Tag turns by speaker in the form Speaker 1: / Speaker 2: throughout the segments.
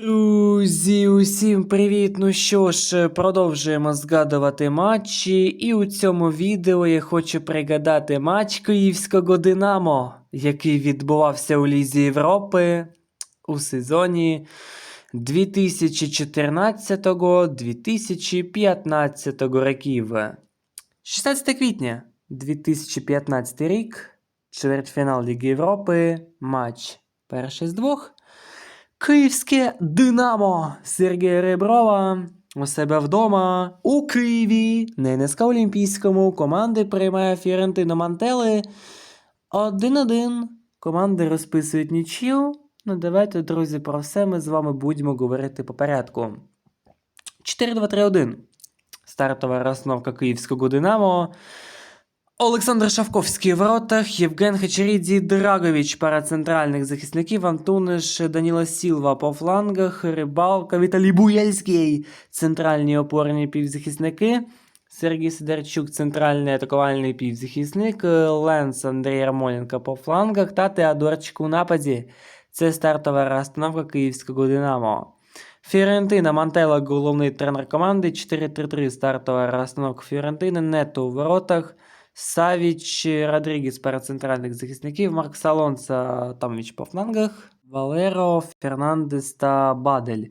Speaker 1: Друзі, усім привіт! Ну що ж, продовжуємо згадувати матчі, і у цьому відео я хочу пригадати матч Київського Динамо, який відбувався у Лізі Європи у сезоні 2014-2015 років. 16 квітня 2015 рік, чвертьфінал Ліги Європи, матч перший з двох. Київське Динамо Сергія Реброва у себе вдома у Києві, на НСК Олімпійському. Команди приймає Фіорентино Мантели 1-1. Команди розписують нічию. Ну, давайте, друзі, про все ми з вами будемо говорити по порядку. 4-2-3-1. Стартова розстановка Київського Динамо. Олександр Шавковський в воротах, Євген Хачеріді Драгович пара центральних захисників, Антуниш Даніла Сілва по флангах, Рибалка, Віталій Буяльський, центральні опорні півзахисники, Сергій Сидорчук, центральний атакувальний півзахисник, Ленс Андрій Ярмоленко по флангах та Теодорчик у нападі. Це стартова розстановка київського Динамо. Фіорентина Мантела, головний тренер команди, 4-3-3 стартова розстановка Фіорентини, Нето у воротах. Савіч Родрігес перед центральних захисників, Марк Салонца Тамович по флангах, Валеро, Фернандес та Бадель.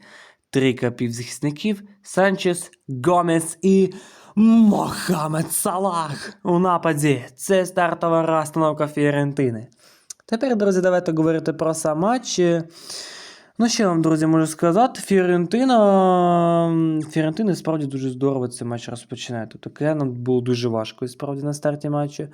Speaker 1: Трійка півзахисників, Санчес, Гомес і Мохамед Салах у нападі. Це стартова розстановка Фіорентини. Тепер, друзі, давайте говорити про сам матч. Ну, що вам, друзі, можу сказати, Фіорентина. Фіорентина справді дуже здорово цей матч розпочинає. Тобто Киянам було дуже важко і справді на старті матчу.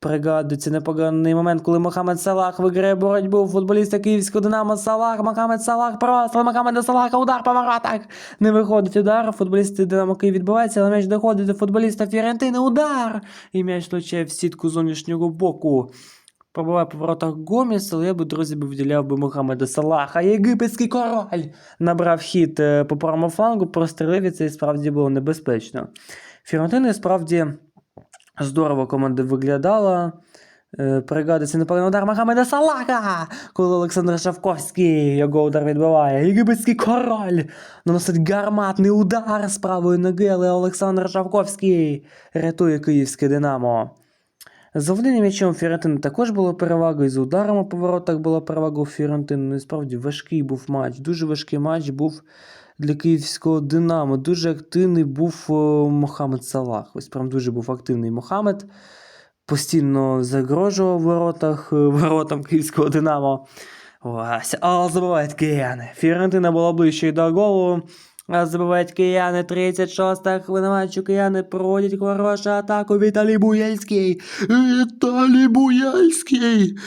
Speaker 1: Пригадується непоганий момент, коли Мохамед Салах виграє боротьбу футболіста Київського Динамо Салах. Мохамед Салах просто Мохамеда Салаха удар по воротах. Не виходить удар. Футболісти Динамо Київ відбувається, але м'яч доходить до футболіста Фіорентини. Удар! І м'яч влучає в сітку зовнішнього боку. Пробиває по воротах Гоміс, але я би, друзі, би виділяв би Мухаммеда Салаха. Єгипетський король набрав хід е, по правому флангу, прострелив і це і справді було небезпечно. Фіорентина справді здорово команда виглядала. Е, Пригадується непоганий удар Мохаммеда Салаха, коли Олександр Шавковський його удар відбиває. Єгипетський король наносить гарматний удар з правої ноги, але Олександр Шавковський рятує київське Динамо. За володінням м'ячем Фіорентини також було перевагою, за ударами по воротах була перевага у Фіорентини. Ну і справді важкий був матч. Дуже важкий матч був для київського Динамо. Дуже активний був Мохамед Салах. Ось прям дуже був активний Мохамед. Постійно загрожував воротах, е, воротам київського Динамо. Ось, але забувають кияни. Фіорентина була ближче до голу. А забувають кияни 36-та хвилина. Кияни проводять хорошу атаку. Віталій Буяльський. Віталій Буяльський.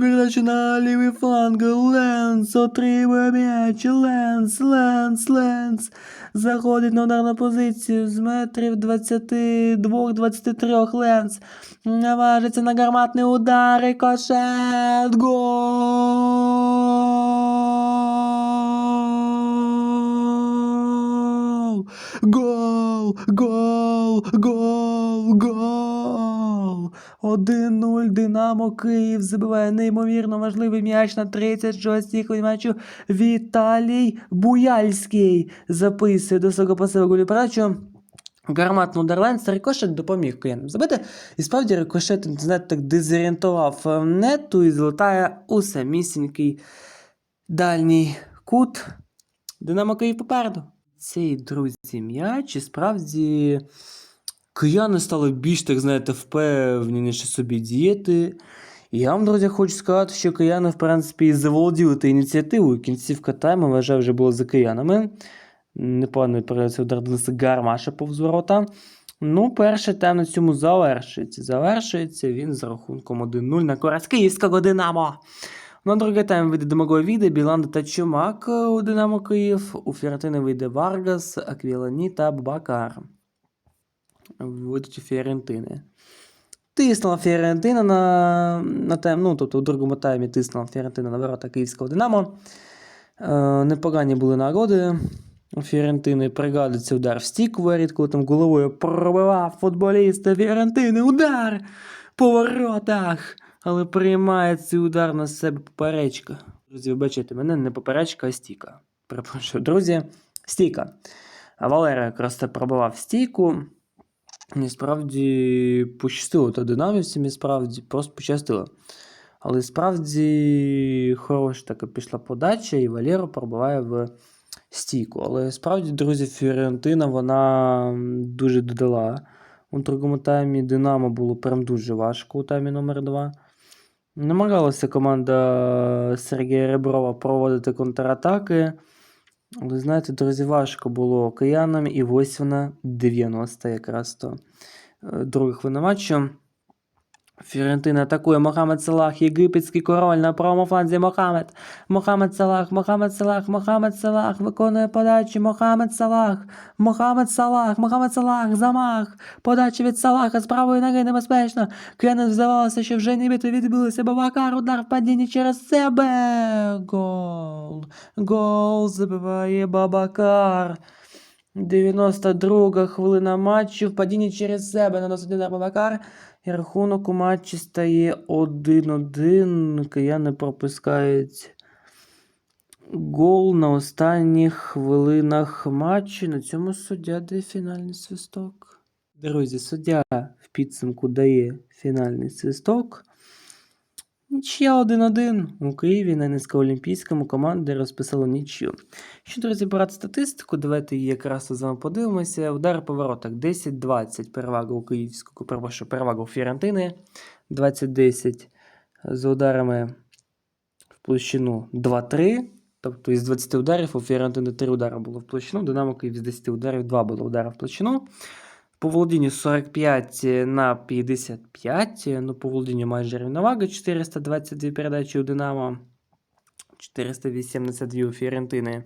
Speaker 1: Передачу на лівий фланг. Ленс отримує м'яч. Ленс, Ленс, Ленс. Заходить на ударну позицію з метрів 22-23 Ленс. Наважиться на гарматний удар і кошет. Гол! Гол! Гол! Гол! Гол! 1-0 Динамо Київ забиває неймовірно важливий м'яч на 36-й хвилині матчу. Віталій Буяльський записує до свого пасиву голі передачу. Гарматний удар Ленса рикошет допоміг киянам забити. І справді рикошет, знаєте, так дезорієнтував нету і злетає у самісінький дальній кут. Динамо Київ попереду. Цей друзі м'яч і справді кияни стали більш, так знаєте, впевненіше собі діяти. І я вам, друзі, хочу сказати, що кияни, в принципі, заволоділи тією ініціативою. Кінцівка тайму, вважаю, вже була за киянами. Непоганий передається удар Дениса Гармаша повз ворота. Ну, перший тайм на цьому завершується. Завершується він з рахунком 1-0 на користь київського Динамо. На другий тайм вийде Домаго Віде, Біланда та Чумак у Динамо Київ. У Фіорентини вийде Варгас, Аквілані та Бакар. Вийдуть у Фіорентини. Тиснула Фіорентина на, на тайм, ну, тобто у другому таймі тиснула Фіорентина на ворота Київського Динамо. Е, непогані були нагоди. У Фіорентини пригадується удар в стік воріт, коли там головою пробивав футболіста Фіорентини. Удар по воротах. Але приймає цей удар на себе поперечка. Друзі, ви бачите, мене не поперечка, а стіка. перепрошую, друзі. Стійка. А Валера якраз це пробивав стійку. І справді пощастило та динамівцям, і справді просто пощастило. Але справді хороша така пішла подача, і Валєро пробиває в стійку. Але справді, друзі, Фіорентина вона дуже додала. У другому таймі Динамо було прям дуже важко у таймі номер 2 Намагалася команда Сергія Реброва проводити контратаки. Але знаєте, друзі, важко було киянам, і ось вона 90 якраз то е, друга хвилина. Фіорентина атакує Мохамед Салах, єгипетський король на правому фланзі Мохамед. Мохамед Салах, Мохамед Салах, Мохамед Салах виконує подачі. Мохамед Салах, Мохамед Салах, Мохамед Салах, замах. Подача від Салаха з правої ноги небезпечно. Кеннет здавалося, що вже нібито відбилося. Бабакар, удар в падінні через себе. Гол. Гол забиває Бабакар. 92 хвилина матчу. В падінні через себе наносить удар Бабакар. І рахунок у матчі стає 1-1. Кияни пропускають гол на останніх хвилинах матчу. На цьому суддя дає фінальний свисток. Друзі, суддя в підсумку дає фінальний свисток. Нічия 1-1. У Києві на низькоолімпійському команди розписала нічю. Що, друзі, брати статистику, давайте її якраз з вами подивимося. Удар по воротах 10-20. Перевага у київського, перепрошую, перевага у Фіорентини. 20-10 за ударами в площину 2-3. Тобто із 20 ударів у Фіорентини 3 удари було в площину. Динамо Київ з 10 ударів 2 було удари в площину. По володінню 45 на 55. Ну, по володінню майже рівновага. 422 передачі у Динамо. 482 у Фіорентини.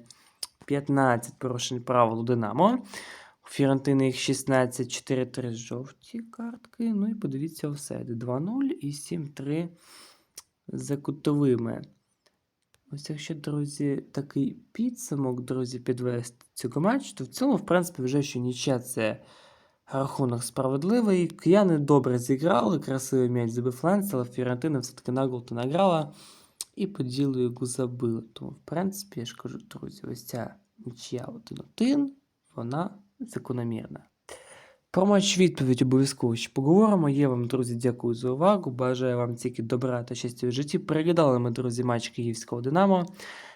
Speaker 1: 15 порушень правил у Динамо. У Фіорентини їх 16, 4-3 жовті картки. Ну і подивіться офсайди. 2-0 і 7-3 за кутовими. Ось якщо, друзі, такий підсумок, друзі, підвести цього матчу, то в цілому, в принципі, вже що нічия це рахунок справедливий. Кияни добре зіграли, красивий м'яч забив Ленс, але Фіорентина все-таки нагло то награла і по ділу яку забили. Тому, в принципі, я ж кажу, друзі, ось ця нічия 1-1, вона закономірна. Про матч відповідь обов'язково ще поговоримо. Я вам, друзі, дякую за увагу. Бажаю вам тільки добра та щастя в житті. Переглядали ми, друзі, матч Київського Динамо.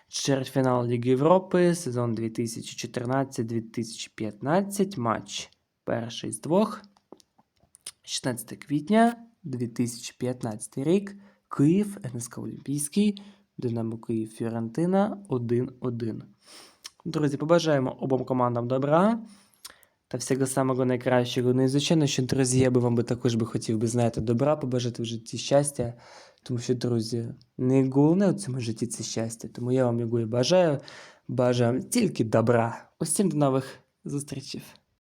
Speaker 1: Чвертьфінал Ліги Європи, сезон 2014-2015. Матч перший з двох. 16 квітня 2015 рік. Київ, НСК Олімпійський, Динамо Київ Фіорентина 1-1. Друзі, побажаємо обом командам добра та всього самого найкращого. Ну і звичайно, що друзі, я би вам би також би хотів би знаєте, добра побажати в житті щастя. Тому що, друзі, не головне у цьому житті це щастя. Тому я вам його і бажаю. Бажаю тільки добра. Усім до нових зустрічей.